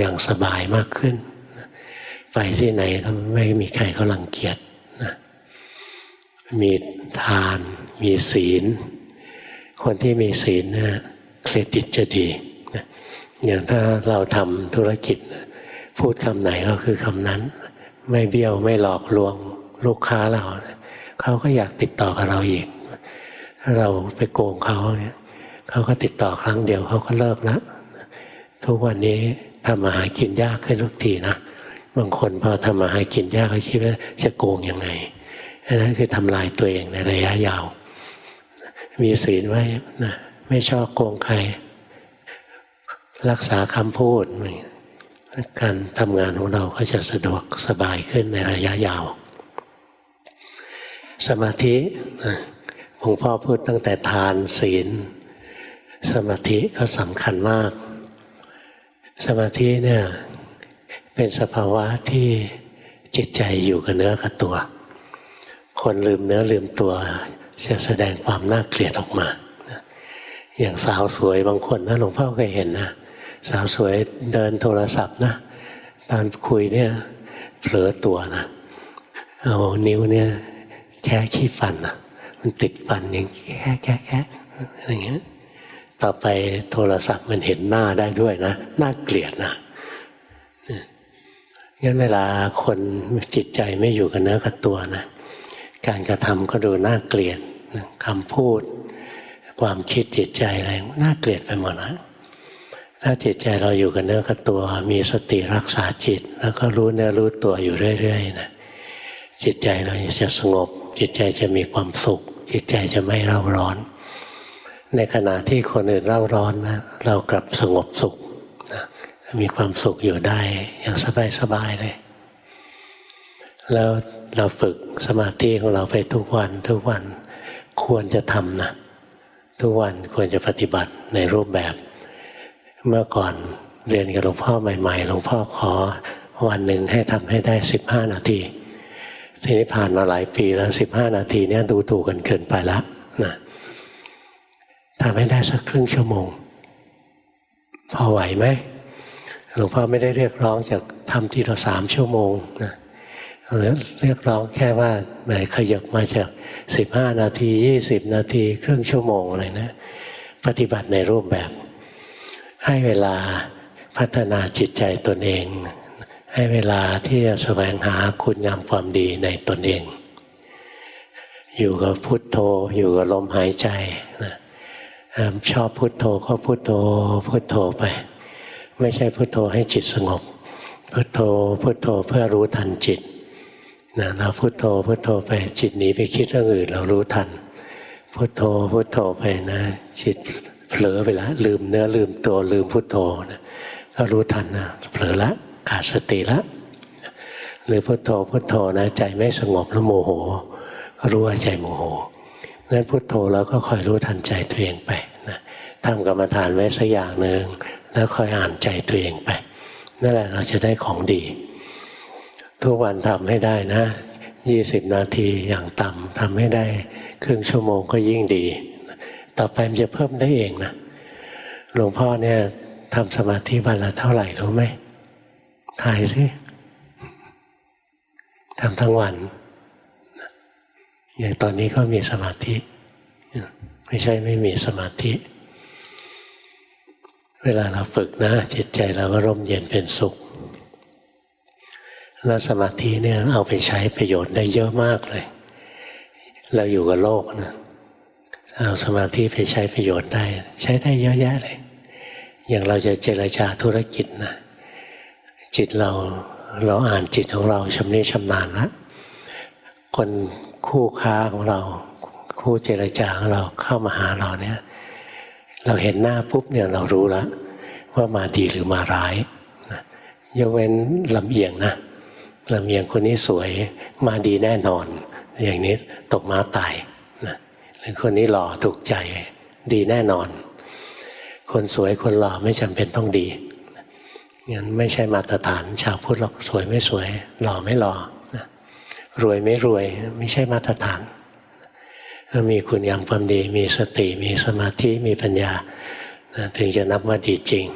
อย่างสบายมากขึ้น ไปที่ไหนก็ไม่มีใครเขารังเกียจนะมีทาน มีศีล คนที่มีศีลนะเครดิตจะดีนะอย่างถ้าเราทำธุรกิจพูดคำไหนก็คือคำนั้น ไม่เบี้ยวไม่หลอกลวงลูกค้าเราเขาก็อยากติดต่อกับเราอีก ถ้าเราไปโกงเขาเนี่ยเขาก็ติดต่อครั้งเดียวเขาก็เลิกแล้วทุกวันนี้ ทำมาหากินยากขึ้นทุกทีนะบางคนพอทำมาหากินยากเขาคิดว่าจะโกงยังไงอันนั้นคือทำลายตัวเองในระยะยาว มีศีลไว้นะไม่ชอบโกงใคร รักษาคำพูด การทำงานของเราก็จะสะดวกสบายขึ้นในระยะยาว สมาธิหลวงพ่อพูดตั้งแต่ทานศีล สมาธิก็สำคัญมาก สมาธิเนี่ยเป็นสภาวะที่จิตใจอยู่กับเนื้อกับตัว คนลืมเนื้อลืมตัว จะแสดงความน่าเกลียดออกมาอย่างสาวสวยบางคนนะหลวงพ่อเคยเห็นนะสาวสวยเดินโทรศัพท์นะตอนคุยเนี่ยเผลอตัวนะเอานิ้วเนี่ยแค่ขี้ฟันนะมันติดฟันอย่างแค่แค่แค่อะไรเงี้ย ต่อไปโทรศัพท์มันเห็นหน้าได้ด้วยนะน่าเกลียดนะงั้นเวลาคนจิตใจไม่อยู่กับเนื้อกับตัวนะการกระทำก็ดูน่าเกลียดคำพูด ความคิดจิตใจอะไรน่าเกลียดไปหมดนะถ้าจิตใจเราอยู่กับเนื้อกับตัว มีสติรักษาจิต แล้วก็รู้เนื้อรู้ตัวอยู่เรื่อยๆนะจิตใจเราจะสงบ จิตใจจะมีความสุข จิตใจจะไม่เร่าร้อน ในขณะที่คนอื่นเร่าร้อนนะเรากลับสงบสุขนะมีความสุขอยู่ได้อย่างสบายๆเลย แล้วเราฝึกสมาธิของเราไปทุกวันทุกวันควรจะทำนะทุกวันควรจะปฏิบัติในรูปแบบ เมื่อก่อนเรียนกับหลวงพ่อใหม่ๆหลวงพ่อขอวันหนึ่งให้ทำให้ได้สิบห้านาทีทีนี้ผ่านมาหลายปีแล้วสิบห้านาทีเนี้ยดูถูกกันเกินไปแล้วนะ ทำให้ได้สักครึ่งชั่วโมง พอไหวไหมหลวงพ่อไม่ได้เรียกร้องจากทำทีละสามชั่วโมงนะเรียกร้องแค่ว่าแหมขยับมาจากสิบห้านาทียี่สิบนาที ครึ่งชั่วโมงอะไรนะปฏิบัติในรูปแบบ ให้เวลาพัฒนาจิตใจตนเอง ให้เวลาที่จะแสวงหาคุณงามความดีในตนเอง อยู่กับพุทโธอยู่กับลมหายใจนะ ชอบพุทโธก็พุทโธพุทโธไป ไม่ใช่พุทโธให้จิตสงบ พุทโธพุทโธเพื่อรู้ทันจิตนะเราพุโทโธพุโทโธไปจิตหนีไปคิดเรื่องอื่นเรารู้ทัน พุโทโธพุโทโธไปนะ จิตเผลอไปแล้วลืมเนื้อลืมตัวลืมพุโทโธนะก็รู้ทันนะเผลอละขาดสติละหรือพุโทโธพุโทโธนะใจไม่สงบแล้วโมโหก็รู้ว่าใจโมโห งั้นพุโทโธแล้วก็คอยรู้ทันใจตัวเองไปนะทำกรรมฐานไว้สักอย่างหนึ่งแล้วคอยอ่านใจตัวเองไป นั่นแหละเราจะได้ของดี ทุกวันทำให้ได้นะยี่สิบนาทีอย่างต่ำทำให้ได้ครึ่งชั่วโมงก็ยิ่งดี ต่อไปมันจะเพิ่มได้เองนะหลวงพ่อเนี่ยทำสมาธิวันละเท่าไหร่รู้ไหมถ่ายสิทำทั้งวัน อย่างตอนนี้ก็มีสมาธิ ไม่ใช่ไม่มีสมาธิ เวลาเราฝึกนะ จิตใจเราก็ร่มเย็นเป็นสุข แล้วสมาธิเนี่ยเอาไปใช้ประโยชน์ได้เยอะมากเลย เราอยู่กับโลกนะเอาสมาธิไปใช้ประโยชน์ได้ ใช้ได้เยอะแยะเลย อย่างเราจะเจรจาธุรกิจนะจิตเราเราอ่านจิตของเราชำนิชำนาญแล้วคน คู่ค้าของเรา คู่เจรจาของเราเข้ามาหาเราเนี่ยเราเห็นหน้าปุ๊บเนี่ยเรารู้แล้วว่ามาดีหรือมาร้ายยกเว้นลำเอียงนะลำเอียงคนนี้สวยมาดีแน่นอน อย่างนี้ตกมาตายนะหรือคนนี้หล่อถูกใจดีแน่นอน คนสวยคนหล่อไม่จำเป็นต้องดีงั้นไม่ใช่มาตรฐานชาวพุทธหรอกสวยไม่สวยหล่อไม่หล่อ รวยไม่รวยไม่ใช่มาตรฐาน มีคุณงามความดี มีสติ มีสมาธิ มีปัญญาถึงจะนับว่าดีจริง